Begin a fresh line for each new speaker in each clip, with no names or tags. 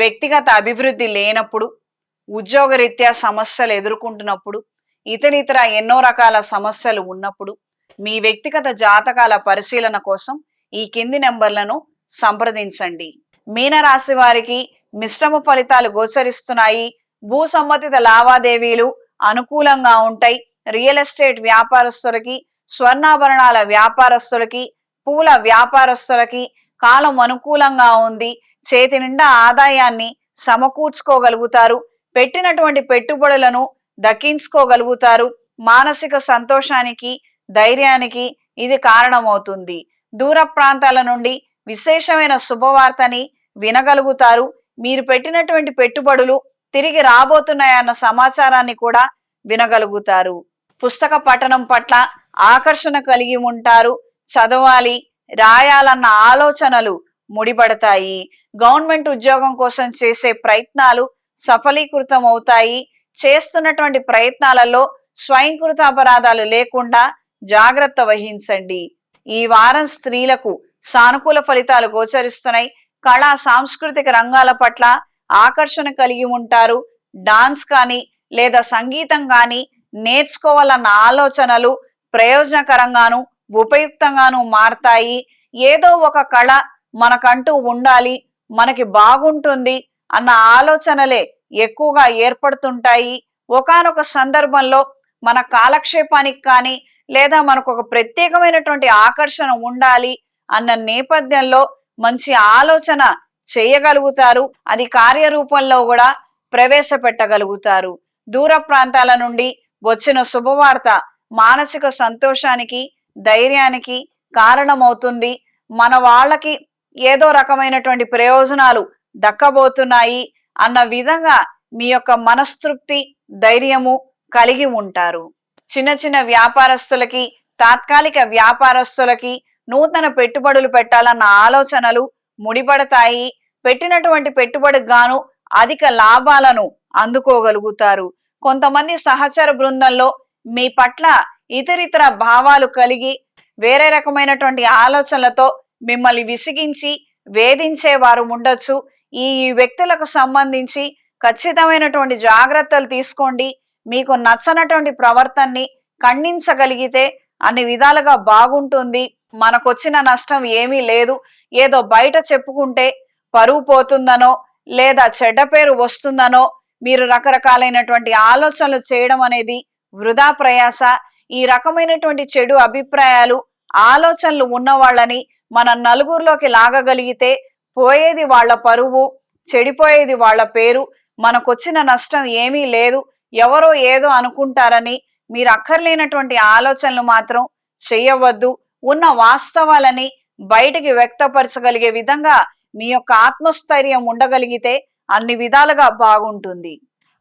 వ్యక్తిగత అభివృద్ధి లేనప్పుడు ఉద్యోగరీత్యా సమస్యలు ఎదుర్కొంటున్నప్పుడు ఇతరితర ఎన్నో రకాల సమస్యలు ఉన్నప్పుడు మీ వ్యక్తిగత జాతకాల పరిశీలన కోసం ఈ కింది నెంబర్లను సంప్రదించండి. మీనరాశి వారికి మిశ్రమ ఫలితాలు గోచరిస్తున్నాయి. భూ సంబంధిత లావాదేవీలు అనుకూలంగా ఉంటాయి. రియల్ ఎస్టేట్ వ్యాపారస్తులకి స్వర్ణాభరణాల వ్యాపారస్తులకి పూల వ్యాపారస్తులకి కాలం అనుకూలంగా ఉంది. చేతి నిండా ఆదాయాన్ని సమకూర్చుకోగలుగుతారు. పెట్టినటువంటి పెట్టుబడులను దక్కించుకోగలుగుతారు. మానసిక సంతోషానికి ధైర్యానికి ఇది కారణమవుతుంది. దూర ప్రాంతాల నుండి విశేషమైన శుభవార్తని వినగలుగుతారు. మీరు పెట్టినటువంటి పెట్టుబడులు తిరిగి రాబోతున్నాయన్న సమాచారాన్ని కూడా వినగలుగుతారు. పుస్తక పఠనం పట్ల ఆకర్షణ కలిగి ఉంటారు. చదవాలి రాయాలన్న ఆలోచనలు ముడిపడతాయి. గవర్నమెంట్ ఉద్యోగం కోసం చేసే ప్రయత్నాలు సఫలీకృతం అవుతాయి చేస్తున్నటువంటి ప్రయత్నాలలో స్వయంకృత అపరాధాలు లేకుండా జాగ్రత్త వహించండి. ఈ వారం స్త్రీలకు సానుకూల ఫలితాలు గోచరిస్తున్నాయి. కళా సాంస్కృతిక రంగాల పట్ల ఆకర్షణ కలిగి ఉంటారు. డాన్స్ కానీ లేదా సంగీతం కానీ నేర్చుకోవాలన్న ఆలోచనలు ప్రయోజనకరంగాను ఉపయుక్తంగాను మారతాయి. ఏదో ఒక కళ మనకంటూ ఉండాలి మనకి బాగుంటుంది అన్న ఆలోచనలే ఎక్కువగా ఏర్పడుతుంటాయి. ఒకానొక సందర్భంలో మన కాలక్షేపానికి కానీ లేదా మనకు ఒక ప్రత్యేకమైనటువంటి ఆకర్షణ ఉండాలి అన్న నేపథ్యంలో మంచి ఆలోచన చేయగలుగుతారు. అది కార్యరూపంలో కూడా ప్రవేశపెట్టగలుగుతారు. దూర ప్రాంతాల నుండి వచ్చిన శుభవార్త మానసిక సంతోషానికి ధైర్యానికి కారణమవుతుంది. మన వాళ్ళకి ఏదో రకమైనటువంటి ప్రయోజనాలు దక్కబోతున్నాయి అన్న విధంగా మీ యొక్క మనస్తృప్తి ధైర్యము కలిగి ఉంటారు. చిన్న చిన్న వ్యాపారస్తులకి తాత్కాలిక వ్యాపారస్తులకి నూతన పెట్టుబడులు పెట్టాలన్న ఆలోచనలు ముడిపడతాయి. పెట్టినటువంటి పెట్టుబడికి గాను అధిక లాభాలను అందుకోగలుగుతారు. కొంతమంది సహచర బృందంలో మీ పట్ల ఇతరితర భావాలు కలిగి వేరే రకమైనటువంటి ఆలోచనలతో మిమ్మల్ని విసిగించి వేధించేవారు ఉండొచ్చు. ఈ వ్యక్తులకు సంబంధించి ఖచ్చితమైనటువంటి జాగ్రత్తలు తీసుకోండి. మీకు నచ్చనటువంటి ప్రవర్తనని ఖండించగలిగితే అన్ని విధాలుగా బాగుంటుంది. మనకొచ్చిన నష్టం ఏమీ లేదు. ఏదో బయట చెప్పుకుంటే పరువు పోతుందనో లేదా చెడ్డ పేరు వస్తుందనో మీరు రకరకాలైనటువంటి ఆలోచనలు చేయడం అనేది వృధా ప్రయాస. ఈ రకమైనటువంటి చెడు అభిప్రాయాలు ఆలోచనలు ఉన్న వాళ్ళని మన నలుగురిలోకి లాగగలిగితే పోయేది వాళ్ళ పరువు చెడిపోయేది వాళ్ళ పేరు మనకొచ్చిన నష్టం ఏమీ లేదు ఎవరో ఏదో అనుకుంటారని మీరు అక్కర్లేనటువంటి ఆలోచనలు మాత్రం చేయవద్దు. ఉన్న వాస్తవాలని బయటికి వ్యక్తపరచగలిగే విధంగా మీ యొక్క ఆత్మస్థైర్యం ఉండగలిగితే అన్ని విధాలుగా బాగుంటుంది.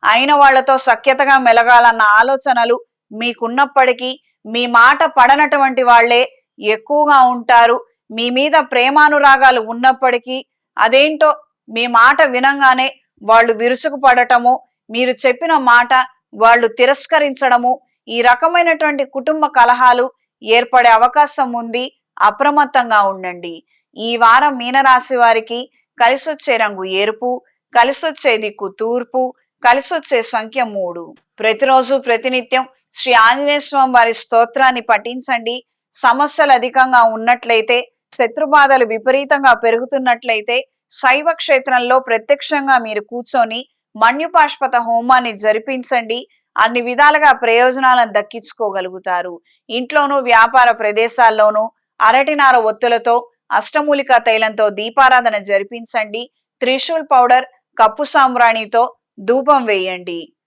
అయిన వాళ్ళతో సఖ్యతగా మెలగాలన్న ఆలోచనలు మీకున్నప్పటికీ మీ మాట పడనటువంటి వాళ్ళే ఎక్కువగా ఉంటారు. మీ మీద ప్రేమానురాగాలు ఉన్నప్పటికీ అదేంటో మీ మాట వినంగానే వాళ్ళు విరుచుకు పడటము మీరు చెప్పిన మాట వాళ్ళు తిరస్కరించడము ఈ రకమైనటువంటి కుటుంబ కలహాలు ఏర్పడే అవకాశం ఉంది. అప్రమత్తంగా ఉండండి. ఈ వారం మీనరాశి వారికి కలిసొచ్చే రంగు ఎరుపు కలిసొచ్చే దిక్కు తూర్పు కలిసొచ్చే సంఖ్య మూడు. ప్రతిరోజు ప్రతినిత్యం శ్రీ ఆంజనేయ స్వామి వారి స్తోత్రాన్ని పఠించండి. సమస్యలు అధికంగా ఉన్నట్లయితే శత్రుబాధలు విపరీతంగా పెరుగుతున్నట్లయితే శైవ క్షేత్రంలో ప్రత్యక్షంగా మీరు కూర్చొని మన్యుపాష్పత హోమాన్ని జరిపించండి. అన్ని విధాలుగా ప్రయోజనాలను దక్కించుకోగలుగుతారు. ఇంట్లోనూ వ్యాపార ప్రదేశాల్లోనూ అరటినార ఒత్తులతో అష్టమూలిక తైలంతో దీపారాధన జరిపించండి. త్రిశూల్ పౌడర్ కప్పు సాంబ్రాణితో ధూపం వేయండి.